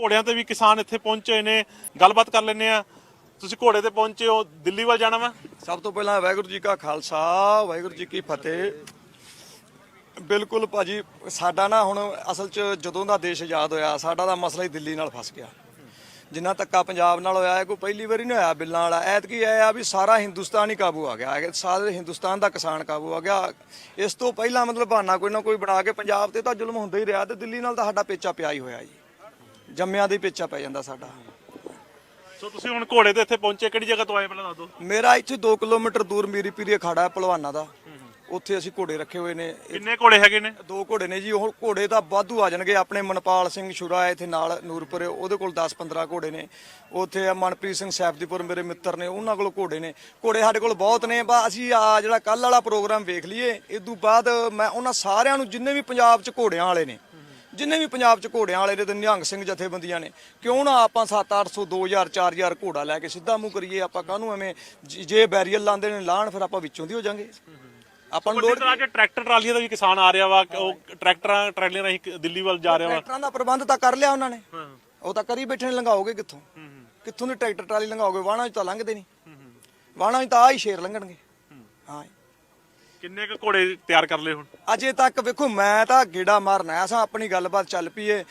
ਘੋੜਿਆਂ ਤੇ ਵੀ ਕਿਸਾਨ ਇੱਥੇ ਪਹੁੰਚੇ ਨੇ, ਗੱਲਬਾਤ ਕਰ ਲੈਂਦੇ ਆ ਤੁਸੀਂ ਘੋੜੇ ਤੇ ਪਹੁੰਚੇ ਹੋ, ਦਿੱਲੀ ਵੱਲ ਜਾਣਾ ਵਾ? ਸਭ ਤੋਂ ਪਹਿਲਾਂ ਵਾਹਿਗੁਰੂ ਜੀ ਕਾ ਖਾਲਸਾ, ਵਾਹਿਗੁਰੂ ਜੀ ਕੀ ਫਤਿਹ। ਬਿਲਕੁਲ ਭਾਜੀ, ਸਾਡਾ ਨਾ ਹੁਣ ਅਸਲ 'ਚ ਜਦੋਂ ਦਾ ਦੇਸ਼ ਆਜ਼ਾਦ ਹੋਇਆ, ਸਾਡਾ ਦਾ ਮਸਲਾ ਹੀ ਦਿੱਲੀ ਨਾਲ ਫਸ ਗਿਆ। ਜਿੰਨਾ ਧੱਕਾ ਪੰਜਾਬ ਨਾਲ ਹੋਇਆ ਹੈ, ਕੋਈ ਪਹਿਲੀ ਵਾਰੀ ਨਹੀਂ ਹੋਇਆ ਬਿੱਲਾਂ ਵਾਲਾ। ਐਤਕੀ ਇਹ ਆ ਵੀ ਸਾਰਾ ਹਿੰਦੁਸਤਾਨ ਹੀ ਕਾਬੂ ਆ ਗਿਆ। ਹੈ ਸਾਰੇ ਹਿੰਦੁਸਤਾਨ ਦਾ ਕਿਸਾਨ ਕਾਬੂ ਆ ਗਿਆ। ਇਸ ਤੋਂ ਪਹਿਲਾਂ ਮਤਲਬ ਬਹਾਨਾ ਕੋਈ ਨਾ ਕੋਈ ਬਣਾ ਕੇ ਪੰਜਾਬ ਤੇ ਤਾਂ ਜ਼ੁਲਮ ਹੁੰਦਾ ਹੀ ਰਿਹਾ ਤੇ ਦਿੱਲੀ ਨਾਲ ਤਾਂ ਸਾਡਾ ਪੇਚਾ ਪਿਆ ਹੀ ਹੋਇਆ ਜੀ। ਜੰਮਿਆਂ ਦੇ ਪੇਚਾ ਪੈ ਜਾਂਦਾ ਸਾਡਾ। ਸੋ ਤੁਸੀਂ ਹੁਣ ਘੋੜੇ ਤੇ ਇੱਥੇ ਪਹੁੰਚੇ ਕਿਹੜੀ ਜਗ੍ਹਾ ਤੋਂ ਆਏ ਪਹਿਲਾਂ ਦੱਸ ਦਿਓ? ਮੇਰਾ ਇੱਥੇ 2 ਕਿਲੋਮੀਟਰ ਦੂਰ ਮੀਰੀ ਪੀਰੀ ਅਖਾੜਾ ਹੈ ਪਹਿਲਵਾਨਾਂ ਦਾ। ਉੱਥੇ ਅਸੀਂ ਘੋੜੇ ਰੱਖੇ ਹੋਏ ਨੇ। ਇਹ ਕਿੰਨੇ ਘੋੜੇ ਹੈਗੇ ਨੇ? ਦੋ ਘੋੜੇ ਨੇ ਜੀ ਉਹ ਘੋੜੇ ਤਾਂ ਵਾਧੂ ਆ ਜਾਣਗੇ। ਆਪਣੇ ਮਨਪਾਲ ਸਿੰਘ ਸ਼ੁਰਾ ਹੈ ਇੱਥੇ ਨਾਲ ਨੂਰਪੁਰ ਉਹਦੇ ਕੋਲ 10-15 ਘੋੜੇ ਨੇ। ਉੱਥੇ ਆ ਮਨਪ੍ਰੀਤ ਸਿੰਘ ਸੈਫਦੀਪੁਰ ਮੇਰੇ ਮਿੱਤਰ ਨੇ ਉਹਨਾਂ ਕੋਲ ਘੋੜੇ ਨੇ। ਘੋੜੇ ਸਾਡੇ ਕੋਲ ਬਹੁਤ ਨੇ ਬਾ ਅਸੀਂ ਆ ਜਿਹੜਾ ਕੱਲ ਵਾਲਾ ਪ੍ਰੋਗਰਾਮ ਵੇਖ ਲਈਏ ਇਸ ਤੋਂ ਬਾਅਦ ਮੈਂ ਉਹਨਾਂ ਸਾਰਿਆਂ ਨੂੰ ਜਿੰਨੇ ਵੀ ਪੰਜਾਬ 'ਚ ਘੋੜਿਆਂ ਵਾਲੇ ਨੇ ਜਿੰਨੇ ਵੀ ਪੰਜਾਬ 'ਚ ਘੋੜਿਆਂ ਵਾਲੇ ਨੇ ਤੇ ਨਿਹੰਗ ਸਿੰਘ ਜਥੇਬੰਦੀਆਂ ਨੇ ਕਿਉਂ ਨਾ ਆਪਾਂ 7-800 2000 4000 ਘੋੜਾ ਲੈ ਕੇ ਸਿੱਧਾ ਮੂੰਹ ਕਰੀਏ ਆਪਾਂ ਕਾਹਨੂੰ ਐਵੇਂ ਜ- ਬੈਰੀਅਰ ਲਾਉਂਦੇ ਨੇ ਲਾਣ ਫਿਰ ਆਪਾਂ ਵਿੱਚੋਂ ਦੀ ਹੋ ਜਾਾਂਗੇ। ਆਪਾਂ ਨੂੰ ਲੋੜ ਤਰ੍ਹਾਂ ਚ ਟਰੈਕਟਰ ਟਰਾਲੀਆਂ ਦਾ ਵੀ ਕਿਸਾਨ ਆ ਰਿਹਾ ਵਾ ਉਹ ਟਰੈਕਟਰਾਂ ਟਰਾਲੀਆਂ ਰਾਹੀਂ ਦਿੱਲੀ ਵੱਲ ਜਾ ਰਿਹਾ ਵਾ। ਟਰੈਕਟਰਾਂ ਦਾ ਪ੍ਰਬੰਧ ਤਾਂ ਕਰ ਲਿਆ ਉਹਨਾਂ ਨੇ। ਉਹ ਤਾਂ ਕਰੀ ਬੈਠੇ ਨੇ ਲੰਘਾਓਗੇ ਕਿੱਥੋਂ? ਕਿੱਥੋਂ ਦੀ ਟਰੈਕਟਰ ਟਰਾਲੀ ਲੰਘਾਓਗੇ? ਵਾਹਣਾ 'ਚ ਤਾਂ ਲੰਘਦੇ ਨਹੀਂ। ਵਾਹਣਾ 'ਚ ਤਾਂ ਆ ਹੀ ਸ਼ੇਰ ਲੰਘਣਗੇ। ਹਾਂ। ਕਿੰਨੇ ਕੁ ਘੋੜੇ ਤਿਆਰ ਕਰ ਲਏ ਹੁਣ? ਅਜੇ ਤੱਕ ਵੇਖੋ ਮੈਂ ਤਾਂ ਗੇੜਾ ਮਾਰਨ ਆਇਆ ਸਾਂ ਆਪਣੀ ਗੱਲਬਾਤ ਚੱਲ ਪਈਏ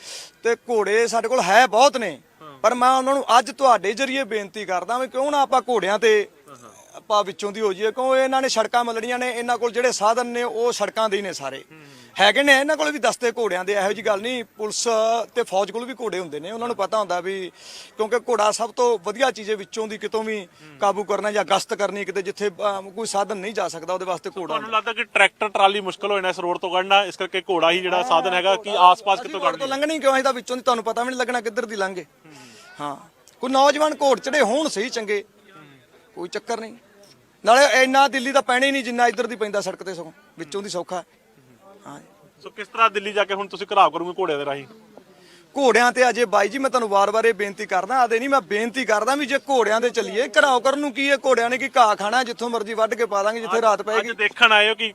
ਤੇ ਘੋੜੇ ਸਾਡੇ ਕੋਲ ਹੈ ਬਹੁਤ ਨੇ। ਪਰ ਮੈਂ ਉਹਨਾਂ ਨੂੰ ਅੱਜ ਤੁਹਾਡੇ ਜਰੀਏ ਬੇਨਤੀ ਕਰਦਾ ਵੀ ਕਿਉਂ ਨਾ ਆਪਾਂ ਘੋੜਿਆਂ ਤੇ ਆਪਾਂ ਵਿੱਚੋਂ ਦੀ ਹੋ ਜਾਈਏ ਕਿਉਂ ਇਹਨਾਂ ਨੇ ਸੜਕਾਂ ਮਲੜੀਆਂ ਨੇ ਇਹਨਾਂ ਕੋਲ ਜਿਹੜੇ ਸਾਧਨ ਨੇ ਉਹ ਸੜਕਾਂ ਦੇ ਹੀ ਨੇ ਸਾਰੇ। ਹੈਗੇ ਨੇ ਇਹਨਾਂ ਕੋਲ ਵੀ ਦਸਤੇ ਘੋੜਿਆਂ ਦੇ ਇਹੋ ਜੀ ਗੱਲ ਨਹੀਂ ਪੁਲਿਸ ਤੇ ਫੌਜ ਕੋਲ ਵੀ ਘੋੜੇ ਹੁੰਦੇ ਨੇ ਉਹਨਾਂ ਨੂੰ ਪਤਾ ਹੁੰਦਾ ਵੀ ਕਿਉਂਕਿ ਘੋੜਾ ਸਭ ਤੋਂ ਵਧੀਆ ਚੀਜ਼ ਹੈ ਵਿੱਚੋਂ ਦੀ ਕਿਤੋਂ ਵੀ ਕਾਬੂ ਕਰਨਾ ਜਾਂ ਗਸ਼ਤ ਕਰਨੀ ਕਿਤੇ ਜਿੱਥੇ ਕੋਈ ਸਾਧਨ ਨਹੀਂ ਜਾ ਸਕਦਾ ਉਹਦੇ ਵਾਸਤੇ ਘੋੜਾ। ਤੁਹਾਨੂੰ ਲੱਗਦਾ ਕਿ ਟਰੈਕਟਰ ਟਰਾਲੀ ਮੁਸ਼ਕਲ ਹੋ ਜਾਣਾ ਇਸ ਰੋਡ ਤੋਂ ਕੱਢਣਾ ਇਸ ਕਰਕੇ ਘੋੜਾ ਹੀ ਜਿਹੜਾ ਸਾਧਨ ਹੈਗਾ ਕਿ ਆਸ-ਪਾਸ ਕਿਤੋਂ ਘੋੜ ਤੋਂ ਲੰਘਣੀ ਕਿਉਂ ਇਹਦਾ ਵਿੱਚੋਂ ਦੀ ਤੁਹਾਨੂੰ ਪਤਾ ਵੀ ਨਹੀਂ ਲੱਗਣਾ ਕਿੱਧਰ ਦੀ ਲੰਘੇ। ਹਾਂ ਕੋਈ ਨੌਜਵਾਨ ਘੋੜ ਚੜੇ ਹੋਣ ਸਹੀ ਚੰਗੇ ਕੋਈ ਚੱਕਰ ਨਹੀਂ। ਨਾਲੇ ਇੰਨਾ ਦਿੱਲੀ ਦਾ ਪੈਣਾ ਹੀ ਨਹੀਂ ਜਿੰਨਾ ਇੱਧਰ ਦੀ ਪੈਂਦਾ ਸੜਕ ਤੇ ਸਗੋਂ ਵਿੱਚੋਂ ਦੀ ਸੌਖਾ। ਹਾਂ ਸੋ ਕਿਸ ਤਰ੍ਹਾਂ ਦਿੱਲੀ ਜਾ ਕੇ ਹੁਣ ਤੁਸੀਂ ਘਰਾਵ ਕਰੋਗੇ ਘੋੜਿਆਂ ਦੇ ਰਾਹੀਂ? ਘੋੜਿਆਂ ਤੇ ਅਜੇ ਬਾਈ ਜੀ ਮੈਂ ਤੁਹਾਨੂੰ ਵਾਰ-ਵਾਰ ਇਹ ਬੇਨਤੀ ਕਰਦਾ ਆਦੇ ਨਹੀਂ ਮੈਂ ਬੇਨਤੀ ਕਰਦਾ ਵੀ ਜੇ ਘੋੜਿਆਂ ਤੇ ਚੱਲੀਏ ਘਰਾਓ ਕਰਨ ਨੂੰ ਕੀ ਹੈ? ਘੋੜਿਆਂ ਨੇ ਕੀ ਘਾਹ ਖਾਣਾ ਜਿੱਥੋਂ ਮਰਜ਼ੀ ਵੱਢ ਕੇ ਪਾ ਦਾਂਗੇ ਜਿੱਥੇ ਰਾਤ ਪਏਗੀ। ਅੱਜ ਦੇਖਣ ਆਏ ਹੋ ਕਿ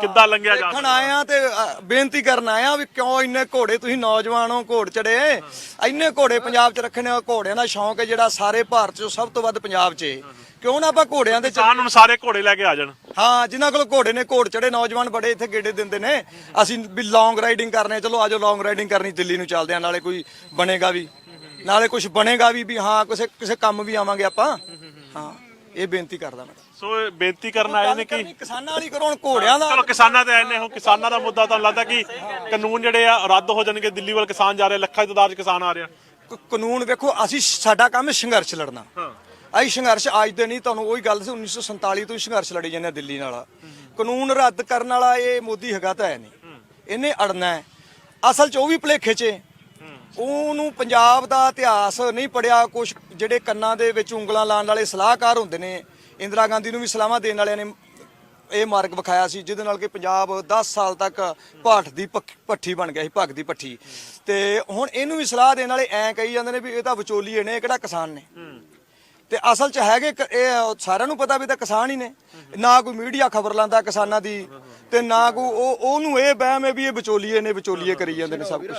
ਕਿੱਦਾਂ ਲੰਘਿਆ ਜਾ ਦੇਖਣ ਆਏ ਆ ਤੇ ਅ, ਬੇਨਤੀ ਕਰਨ ਆਏ ਆ ਵੀ ਕਿਉਂ ਇੰਨੇ ਘੋੜੇ ਤੁਸੀਂ ਨੌਜਵਾਨ ਹੋ ਘੋੜ ਚੜੇ ਇੰਨੇ ਘੋੜੇ ਪੰਜਾਬ 'ਚ ਰੱਖਣੇ ਆ ਘੋੜਿਆਂ ਦਾ ਸ਼ੌਂਕ ਹੈ ਜਿਹੜਾ ਸਾਰੇ ਭਾਰਤ 'ਚੋਂ ਸਭ ਤੋਂ ਵੱਧ ਪੰਜਾਬ 'ਚ ਹੈ। ਕਿਉਂ ਨਾ ਆਪਾਂ ਘੋੜਿਆਂ ਦੇ ਚੱਲ- ਕਿਸਾਨ ਹੁਣ ਸਾਰੇ ਘੋੜੇ ਲੈ ਕੇ ਆ ਜਾਣ। ਹਾਂ ਜਿਨ੍ਹਾਂ ਕੋਲ ਘੋੜੇ ਨੇ ਘੋੜ ਚੜੇ ਨੌਜਵਾਨ ਬੜੇ ਇੱਥੇ ਗੇੜੇ ਦਿੰਦੇ ਨੇ। ਅਸੀਂ ਵੀ ਲੌਂਗ ਰਾਈਡਿੰਗ ਕਰਨੇ ਚਲੋ ਆਜੋ ਲੌਂਗ ਰਾਈਡਿੰਗ ਕਰਨੀ ਦਿੱਲੀ ਨੂੰ ਚੱਲਦੇ ਆ ਨਾਲੇ ਕੋਈ ਬਣੇਗਾ ਵੀ। ਨਾਲੇ ਕੁਝ ਬਣੇਗਾ ਵੀ ਵੀ ਹਾਂ ਕਿਸੇ ਕਿਸੇ ਕੰਮ ਵੀ ਆਵਾਂਗੇ ਆਪਾਂ। ਹਾਂ ਇਹ ਬੇਨਤੀ ਕਰਦਾ ਮੈਂ। ਸੋ ਇਹ ਬੇਨਤੀ ਕਰਨ ਆਏ ਨੇ ਕਿ ਕਿਸਾਨਾਂ ਵਾਲੀ ਕਰੋ ਹੁਣ ਘੋੜਿਆਂ ਦਾ ਚਲੋ ਕਿਸਾਨਾਂ ਤੇ ਆਏ ਨੇ ਹੁਣ ਕਿਸਾਨਾਂ ਦਾ ਮੁੱਦਾ ਤੁਹਾਨੂੰ ਲੱਗਦਾ ਕਿ ਕਾਨੂੰਨ ਜਿਹੜੇ ਆ ਰੱਦ ਹੋ ਜਾਣਗੇ ਦਿੱਲੀ ਵੱਲ ਕਿਸਾਨ ਜਾ ਰਹੇ ਲੱਖਾਂ ਦੀ ਤਾਦਾਦ 'ਚ ਕਿਸਾਨ ਆ ਰਿਹਾ। ਕ- ਕਾਨੂੰਨ ਵੇਖੋ ਅਸੀਂ ਸਾਡਾ ਕੰਮ ਸੰਘਰਸ਼ ਲੜਨਾ। ਆਈ ਸੰਘਰਸ਼ ਅੱਜ ਦੇ ਨਹੀਂ, ਤੁਹਾਨੂੰ ਉਹੀ ਗੱਲ ਸੀ 1947 ਤੋਂ ਹੀ ਸੰਘਰਸ਼ ਲੜੀ ਜਾਂਦੇ ਆ ਦਿੱਲੀ ਨਾਲ। ਕਾਨੂੰਨ ਰੱਦ ਕਰਨ ਵਾਲਾ ਇਹ ਮੋਦੀ ਹੈਗਾ ਤਾਂ ਹੈ ਨਹੀਂ। ਇਹਨੇ ਅੜਨਾ ਹੈ। ਅਸਲ 'ਚ ਉਹ ਵੀ ਭੁਲੇਖੇ 'ਚ ਉਹਨੂੰ ਪੰਜਾਬ ਦਾ ਇਤਿਹਾਸ ਨਹੀਂ ਪੜਿਆ ਕੁਝ ਜਿਹੜੇ ਕੰਨਾਂ ਦੇ ਵਿੱਚ ਉਂਗਲਾਂ ਲਾਉਣ ਵਾਲੇ ਸਲਾਹਕਾਰ ਹੁੰਦੇ ਨੇ, ਇੰਦਰਾ ਗਾਂਧੀ ਨੂੰ ਵੀ ਸਲਾਹਾਂ ਦੇਣ ਵਾਲਿਆਂ ਨੇ ਇਹ ਮਾਰਗ ਵਿਖਾਇਆ ਸੀ, ਜਿਹਦੇ ਨਾਲ ਕਿ ਪੰਜਾਬ 10 ਸਾਲ ਤੱਕ ਭਾਠ ਦੀ ਪੱਖ- ਭੱਠੀ ਬਣ ਗਿਆ ਸੀ ਭੱਗ ਦੀ ਭੱਠੀ। ਤੇ ਹੁਣ ਇਹਨੂੰ ਵੀ ਸਲਾਹ ਦੇਣ ਵਾਲੇ ਐਂ ਕਹੀ ਜਾਂਦੇ ਨੇ ਵੀ ਇਹ ਤਾਂ ਵਿਚੋਲੀਏ ਨੇ, ਇਹ ਕਿਹੜਾ ਕਿਸਾਨ ਨੇ? ਤੇ ਅਸਲ 'ਚ ਹੈਗੇ ਕ- ਇਹ ਸਾਰਿਆਂ ਨੂੰ ਪਤਾ ਵੀ ਤਾਂ ਕਿਸਾਨ ਹੀ ਨੇ। ਨਾ ਕੋਈ ਮੀਡੀਆ ਖਬਰ ਲਾਂਦਾ ਕਿਸਾਨਾਂ ਦੀ ਤੇ ਨਾ ਕੋਈ ਉਹ ਉਹਨੂੰ ਇਹ ਵਹਿਮ ਹੈ ਵੀ ਇਹ ਵਿਚੋਲੀਏ ਨੇ, ਵਿਚੋਲੀਏ ਕਰੀ ਜਾਂਦੇ ਨੇ ਸਭ ਕੁਝ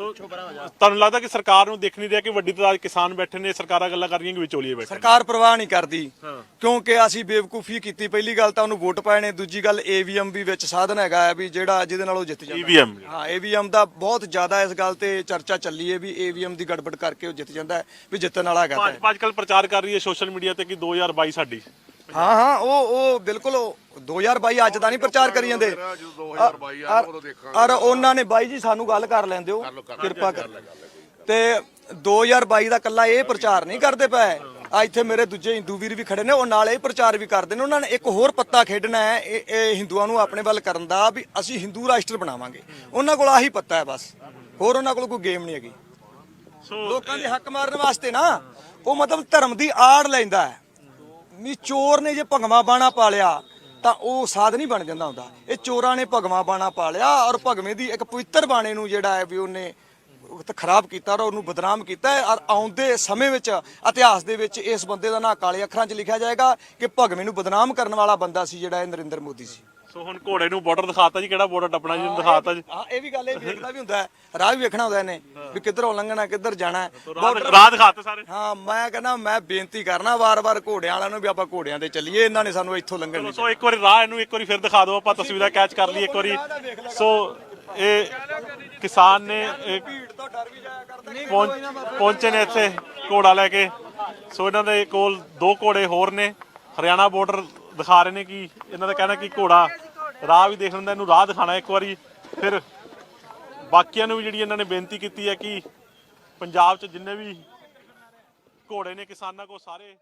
ਸੋ ਤੁਹਾਨੂੰ ਲੱਗਦਾ ਕਿ ਸਰਕਾਰ ਨੂੰ ਦੇਖ ਨਹੀਂ ਰਿਹਾ ਕਿ ਵੱਡੀ ਤਾਦਾਦ ਕਿਸਾਨ ਬੈਠੇ ਨੇ ਸਰਕਾਰਾਂ ਗੱਲਾਂ ਕਰ ਰਹੀਆਂ ਕਿ ਵਿਚੋਲੀਏ ਬੈਠੇ ਨੇ। ਸਰਕਾਰ ਪ੍ਰਵਾਹ ਨਹੀਂ ਕਰਦੀ। ਕਿਉਂਕਿ ਅਸੀਂ ਬੇਵਕੂਫੀ ਕੀਤੀ ਪਹਿਲੀ ਗੱਲ ਤਾਂ ਉਹਨੂੰ ਵੋਟ ਪਾਏ ਨੇ ਦੂਜੀ ਗੱਲ ਏਵੀਐਮ ਵੀ ਵਿੱਚ ਸਾਧਨ ਹੈਗਾ ਹੈ ਵੀ ਜਿਹੜਾ ਜਿਹਦੇ ਨਾਲ ਉਹ ਜਿੱਤ ਜਾਂਦਾ। EVM ਹਾਂ ਏਵੀਐਮ ਦਾ ਬਹੁਤ ਜ਼ਿਆਦਾ ਇਸ ਗੱਲ ਤੇ ਚਰਚਾ ਚੱਲੀ ਹੈ ਵੀ ਏਵੀਐਮ ਦੀ ਗੜਬੜ ਕਰਕੇ ਉਹ ਜਿੱਤ ਜਾਂਦਾ ਹੈ ਵੀ ਜਿੱਤਣ ਵਾਲਾ ਹੈਗਾ ਤਾਂ। ਭਾਜਪਾ ਅੱਜਕੱਲ ਪ੍ਰਚਾਰ ਕਰ ਰਹੀ ਹੈ ਸੋਸ਼ਲ ਮੀਡੀਆ ਤੇ ਕਿ 2022 ਸਾਡੀ। ਹਾਂ ਹਾਂ ਉਹ ਉਹ ਬਿਲਕੁਲ ਉਹ 2022 ਅੱਜ ਦਾ ਨਹੀਂ ਪ੍ਰਚਾਰ ਕਰੀ ਜਾਂਦੇ। ਜਦੋਂ 2022 ਆ ਉਦੋਂ ਦੇਖਾਂਗੇ। ਔਰ ਉਹਨਾਂ ਨੇ ਬਾਈ ਜੀ ਸਾਨੂੰ ਗੱਲ ਕਰ ਲੈਣ ਦਿਓ ਕਿਰਪਾ ਕਰ ਤੇ 2022 ਦਾ ਕੱਲਾ ਇਹ ਪ੍ਰਚਾਰ ਨਹੀਂ ਕਰਦੇ ਪਏ। ਆ ਇੱਥੇ ਮੇਰੇ ਦੂਜੇ ਹਿੰਦੂ ਵੀਰ ਵੀ ਖੜੇ ਨੇ ਉਹ ਨਾਲ ਇਹ ਪ੍ਰਚਾਰ ਵੀ ਕਰਦੇ ਨੇ। ਉਹਨਾਂ ਨੇ ਇੱਕ ਹੋਰ ਪੱਤਾ ਖੇਡਣਾ ਹੈ ਇਹ ਇਹ ਹਿੰਦੂਆਂ ਨੂੰ ਆਪਣੇ ਵੱਲ ਕਰਨ ਦਾ ਵੀ ਅਸੀਂ ਹਿੰਦੂ ਰਾਸ਼ਟਰ ਬਣਾਵਾਂਗੇ। ਉਹਨਾਂ ਕੋਲ ਆਹੀ ਪੱਤਾ ਹੈ ਬਸ। ਹੋਰ ਉਹਨਾਂ ਕੋਲ ਕੋਈ ਗੇਮ ਨਹੀਂ ਹੈਗੀ। ਸੋ ਲੋਕਾਂ ਦੇ ਹੱਕ ਮਾਰਨ ਵਾਸਤੇ ਨਾ ਉਹ ਮਤਲਬ ਧਰਮ ਦੀ ਆੜ ਲੈਂਦਾ ਹੈ। ਵੀ ਚੋਰ ਨੇ ਜੇ ਭਗਵਾ ਬਾਣਾ ਪਾਲਿਆ ਤਾਂ ਉਹ ਸਾਧ ਨਹੀਂ ਬਣ ਜਾਂਦਾ ਹੁੰਦਾ। ਇਹ ਚੋਰਾਂ ਨੇ ਭਗਵਾ ਬਾਣਾ ਪਾਲਿਆ ਔਰ ਭਗਵੇਂ ਦੀ ਇੱਕ ਪਵਿੱਤਰ ਬਾਣੇ ਨੂੰ ਜਿਹੜਾ ਹੈ ਵੀ ਉਹਨੇ ਉਹ ਖਰਾਬ ਕੀਤਾ ਔਰ ਉਹਨੂੰ ਬਦਨਾਮ ਕੀਤਾ ਔਰ ਆਉਂਦੇ ਸਮੇਂ ਵਿੱਚ, ਇਤਿਹਾਸ ਦੇ ਵਿੱਚ ਇਸ ਬੰਦੇ ਦਾ ਨਾਂ ਕਾਲੇ ਅੱਖਰਾਂ 'ਚ ਲਿਖਿਆ ਜਾਏਗਾ ਕਿ ਭਗਵੇਂ ਨੂੰ ਬਦਨਾਮ ਕਰਨ ਵਾਲਾ ਬੰਦਾ ਸੀ ਜਿਹੜਾ ਇਹ ਨਰਿੰਦਰ ਮੋਦੀ ਸੀ। ਸੋ ਹੁਣ ਘੋੜੇ ਨੂੰ ਬਾਰਡਰ ਦਿਖਾਤਾ ਜੀ ਕਿਹੜਾ ਬਾਰਡਰ ਟੱਪਣਾ ਜੀ ਦਿਖਾਤਾ ਜੀ। ਹਾਂ ਇਹ ਵੀ ਗੱਲ ਇਹ ਵੇਖਦਾ ਵੀ ਹੁੰਦਾ ਹੈ। ਰਾਹ ਵੀ ਵੇਖਣਾ ਹੁੰਦਾ ਇਹਨੇ ਵੀ ਕਿੱਧਰੋਂ ਲੰਘਣਾ ਕਿੱਧਰ ਜਾਣਾ। ਰਾਹ ਦਿਖਾਤੇ ਸਾਰੇ। ਹਾਂ ਮੈਂ ਕਹਿੰਦਾ ਮੈਂ ਬੇਨਤੀ ਕਰਨਾ ਵਾਰ-ਵਾਰ ਘੋੜਿਆਂ ਵਾਲਿਆਂ ਨੂੰ ਵੀ ਆਪਾਂ ਘੋੜਿਆਂ ਤੇ ਚੱਲੀਏ ਇਹਨਾਂ ਨੇ ਸਾਨੂੰ ਇੱਥੋਂ ਲੰਘਣ ਨਹੀਂ ਸੋ ਇੱਕ ਵਾਰੀ ਰਾਹ ਇਹਨੂੰ ਇੱਕ ਵਾਰੀ ਫਿਰ ਦਿਖਾ ਦਿਓ ਆਪਾਂ ਤਸਵੀਰਾਂ ਕੈਚ ਕਰ ਲਈ ਇੱਕ ਵਾਰੀ। ਸੋ ਇਹ ਕਿਸਾਨ ਨੇ ਭੀੜ ਤੋਂ ਡਰ ਵੀ ਜਾਇਆ ਕਰਦਾ ਪਹੁੰਚ- ਪਹੁੰਚੇ ਨੇ ਇੱਥੇ ਘੋੜਾ ਲੈ ਕੇ। ਸੋ ਇਹਨਾਂ ਦੇ ਕੋਲ ਦੋ ਘੋੜੇ ਹੋਰ ਨੇ। ਹਰਿਆਣਾ ਬਾਰਡਰ ਦਿਖਾ ਰਹੇ ਨੇ ਕਿ ਇਹਨਾਂ ਦਾ ਕਹਿਣਾ ਕਿ ਘੋੜਾ ਰਾਹ ਵੀ ਦੇਖ ਲੈਂਦਾ, ਇਹਨੂੰ ਰਾਹ ਦਿਖਾਣਾ ਇੱਕ ਵਾਰੀ। ਫਿਰ ਬਾਕੀਆਂ ਨੂੰ ਵੀ ਜਿਹੜੀ ਇਹਨਾਂ ਨੇ ਬੇਨਤੀ ਕੀਤੀ ਹੈ ਕਿ ਪੰਜਾਬ 'ਚ ਜਿੰਨੇ ਵੀ ਘੋੜੇ ਨੇ ਕਿਸਾਨਾਂ ਕੋ ਸਾਰੇ